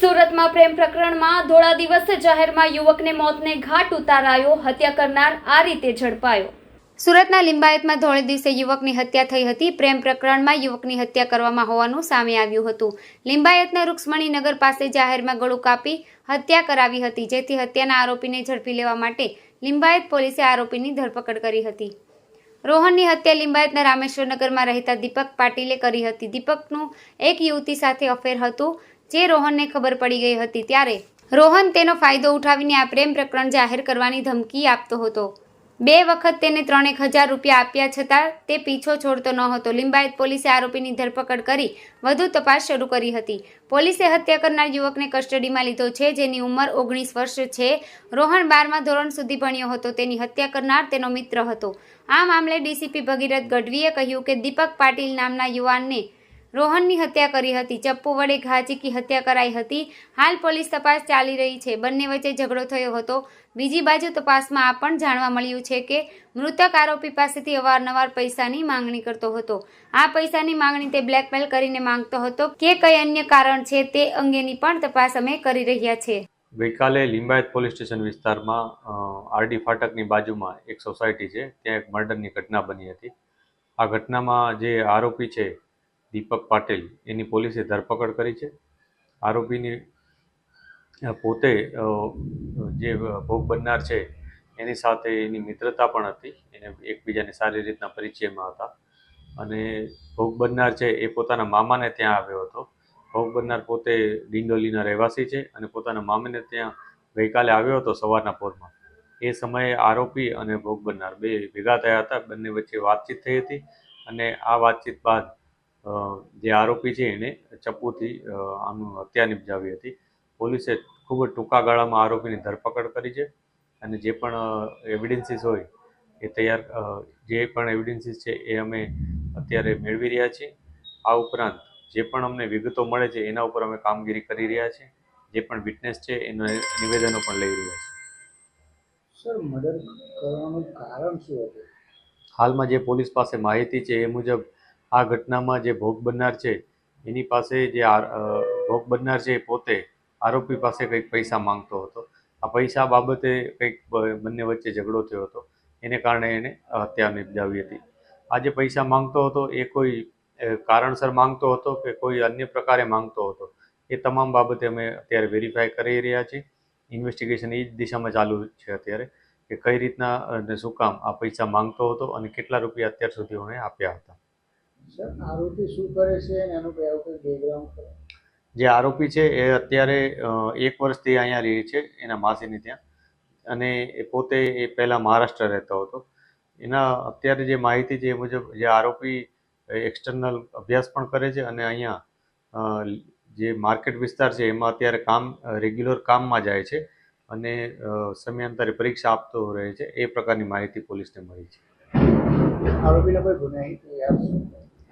સુરતમાં પ્રેમ પ્રકરણમાં ધોળા દિવસે જાહેરમાં યુવકને મોતને ઘાટ ઉતારાયો, હત્યા કરનાર આ રીતે ઝડપાયો. સુરતના લિંબાયતમાં ધોળે દિવસે યુવકની હત્યા થઈ હતી. પ્રેમ પ્રકરણમાં યુવકની હત્યા કરવામાં હોવાનું સામે આવ્યું હતું. લિંબાયતના રૂક્ષ્મણીનગર પાસે જાહેરમાં ગળું કાપી હત્યા કરાવી હતી, જેથી હત્યાના આરોપીને ઝડપી લેવા માટે લિંબાયત પોલીસે આરોપીની ધરપકડ કરી હતી. રોહનની હત્યા લિંબાયતના રામેશ્વરનગરમાં રહેતા દીપક પાટીલે કરી હતી. દીપકનું એક યુવતી સાથે અફેર હતું. જે રોહનને ખબર પડી ગઈ હતી ત્યારે રોહન તેનો ફાયદો ઉઠાવીને આ પ્રેમ પ્રકરણ જાહેર કરવાની ધમકી આપતો હતો. બે વખત તેને ત્રણેક હજાર રૂપિયા આપ્યા છતાં તે પીછો છોડતો ન હતો લિંબાયત પોલીસે આરોપીની ધરપકડ કરી વધુ તપાસ શરૂ કરી હતી. પોલીસે હત્યા કરનાર યુવકને કસ્ટડીમાં લીધો છે, જેની ઉંમર ઓગણીસ વર્ષ છે. રોહન બારમા ધોરણ સુધી ભણ્યો હતો. તેની હત્યા કરનાર તેનો મિત્ર હતો. આ મામલે ડીસીપી ભગીરથ ગઢવીએ કહ્યું કે દીપક પાટીલ નામના યુવાનને રોહનની હત્યા કરી હતી. ચપ્પુ વડે ઘા ચીકી હત્યા કરાઈ હતી. હાલ પોલીસ તપાસ ચાલી રહી છે. બંને વચ્ચે ઝઘડો થયો હતો. બીજી બાજુ તપાસમાં આ પણ જાણવા મળ્યું છે કે મૃતક આરોપી પાસેથી અવારનવાર પૈસાની માંગણી કરતો હતો. આ પૈસાની માંગણી તે બ્લેકમેલ કરીને માંગતો હતો કે કઈ અન્ય કારણ છે તે અંગેની પણ તપાસ અમે કરી રહ્યા છે ગઈકાલે લિંબાયત પોલીસ સ્ટેશન વિસ્તારમાં આરડી ફાટકની બાજુમાં એક સોસાયટી છે. ત્યાં એક મર્ડરની ઘટના બની હતી. આ ઘટનામાં જે આરોપી છે દીપક પાટીલ એની પોલીસે ધરપકડ કરી છે. આરોપીની પોતે જે ભોગ બનનાર છે, એની સાથે એની મિત્રતા પણ હતી. એને એકબીજાને સારી રીતના પરિચયમાં હતા. અને ભોગ બનનાર છે એ પોતાના મામાને ત્યાં આવ્યો હતો. ભોગ બનનાર પોતે ડિંડોલીના રહેવાસી છે અને પોતાના મામાને ત્યાં ગઈકાલે આવ્યો હતો સવારના પોરમાં. એ સમયે આરોપી અને ભોગ બનનાર બે ભેગા થયા હતા. બંને વચ્ચે વાતચીત થઈ હતી અને આ વાતચીત બાદ જે આરોપી છે એને ચપ્પુથી આમ હત્યા નિપજાવી હતી. પોલીસે ખૂબ જ ટૂંકા ગાળામાં આરોપીની ધરપકડ કરી છે અને જે પણ એવિડન્સીસ હોય એ તૈયાર જે પણ એવિડન્સીસ છે એ અમે અત્યારે મેળવી રહ્યા છીએ. આ ઉપરાંત જે પણ અમને વિગતો મળે છે એના ઉપર અમે કામગીરી કરી રહ્યા છીએ. જે પણ વિટનેસ છે એના નિવેદનો પણ લઈ રહ્યા છીએ. સર મર્ડર કરવાનું કારણ શું હતું? હાલમાં જે પોલીસ પાસે માહિતી છે એ મુજબ આ ઘટનામાં જે ભોગ બનનાર છે, એની પાસે જે ભોગ બનનાર છે એ પોતે આરોપી પાસે કંઈક પૈસા માંગતો હતો. આ પૈસા બાબતે કંઈક બંને વચ્ચે ઝઘડો થયો હતો. એને કારણે એને હત્યા નિપજાવી હતી. આ જે પૈસા માંગતો હતો એ કોઈ કારણસર માંગતો હતો કે કોઈ અન્ય પ્રકારે માંગતો હતો, એ તમામ બાબતે અમે અત્યારે વેરીફાઈ કરી રહ્યા છીએ. ઇન્વેસ્ટિગેશન એ જ દિશામાં ચાલુ છે અત્યારે કે કઈ રીતના શું કામ આ પૈસા માંગતો હતો અને કેટલા રૂપિયા અત્યાર સુધી અમે આપ્યા હતા. આરોપી શું કરે છે? અને એનું કઈ આવું બેકગ્રાઉન્ડ કરે જે આરોપી છે એ અત્યારે એક વર્ષથી અહીંયા રહે છે એના માસીની ત્યાં. અને એ પોતે એ પહેલાં મહારાષ્ટ્ર રહેતો હતો. એના અત્યારે જે માહિતી છે એ મુજબ જે આરોપી એક્સટર્નલ અભ્યાસ પણ કરે છે અને અહીંયા જે માર્કેટ વિસ્તાર છે એમાં અત્યારે કામ રેગ્યુલર કામમાં જાય છે અને સમયાંતરે પરીક્ષા આપતો રહે છે. એ પ્રકારની માહિતી પોલીસને મળી છે. આરોપીને કોઈ ગુનાહિત